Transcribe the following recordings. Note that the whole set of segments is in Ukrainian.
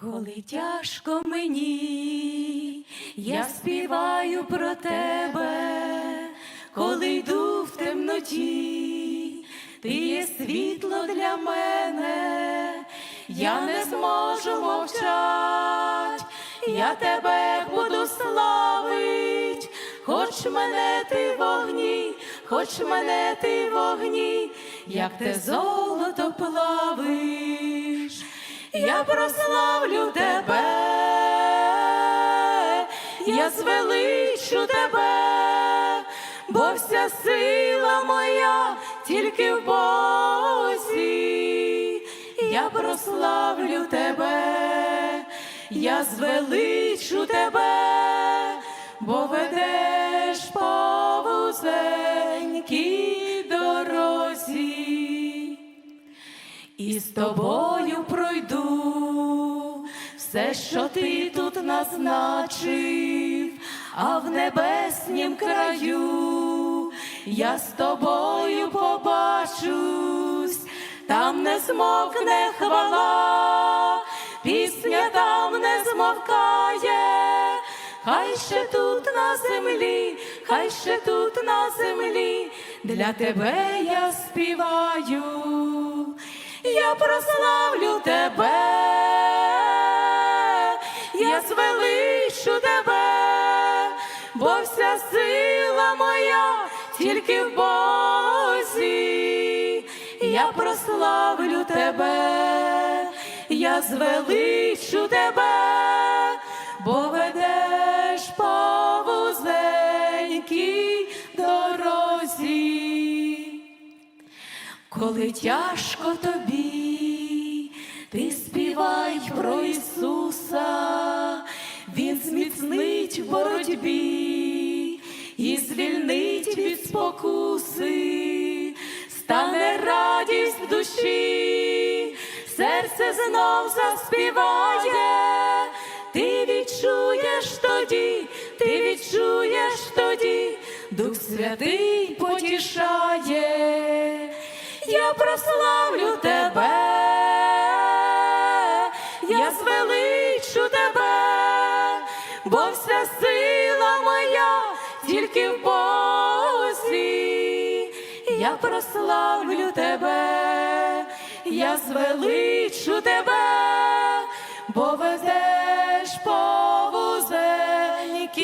Коли тяжко мені, я співаю про тебе, коли йду в темноті, ти є світло для мене, я не зможу мовчать, я тебе буду славить, хоч мене ти вогні, хоч мене ти вогні, як те золото плавиш я прославлю тебе, я звеличу тебе, бо вся сила моя тільки в Бозі, я прославлю тебе, я звеличу тебе, бо ведеш по вузенькій дорозі. І з тобою пройду все, що ти тут назначив, а в небеснім краю я з тобою побачусь, там не змовкне хвала, пісня там не змовкає, хай ще тут на землі, хай ще тут на землі, для тебе я співаю. Я прославлю тебе, бо вся сила моя тільки в Бозі, я прославлю тебе, я звеличу тебе, бо ведеш по вузенькій дорозі. Коли тяжко тобі, ти співай про Ісуса, Він зміцнить в боротьбі спокуси, стане радість в душі, серце знов заспіває, ти відчуєш тоді, ти відчуєш тоді, Дух Святий потішає. Я прославлю тебе, я прославлю тебе, я звеличу тебе, бо ведеш по вузенькій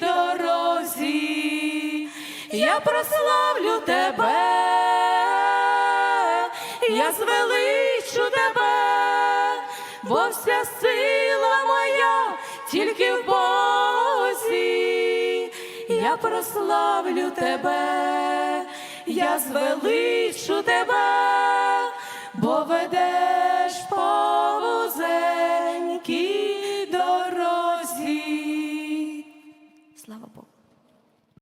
дорозі, я прославлю тебе я звеличу тебе, бо вся сила моя тільки в Бозі, я прославлю тебе, я звеличу тебе, бо ведеш по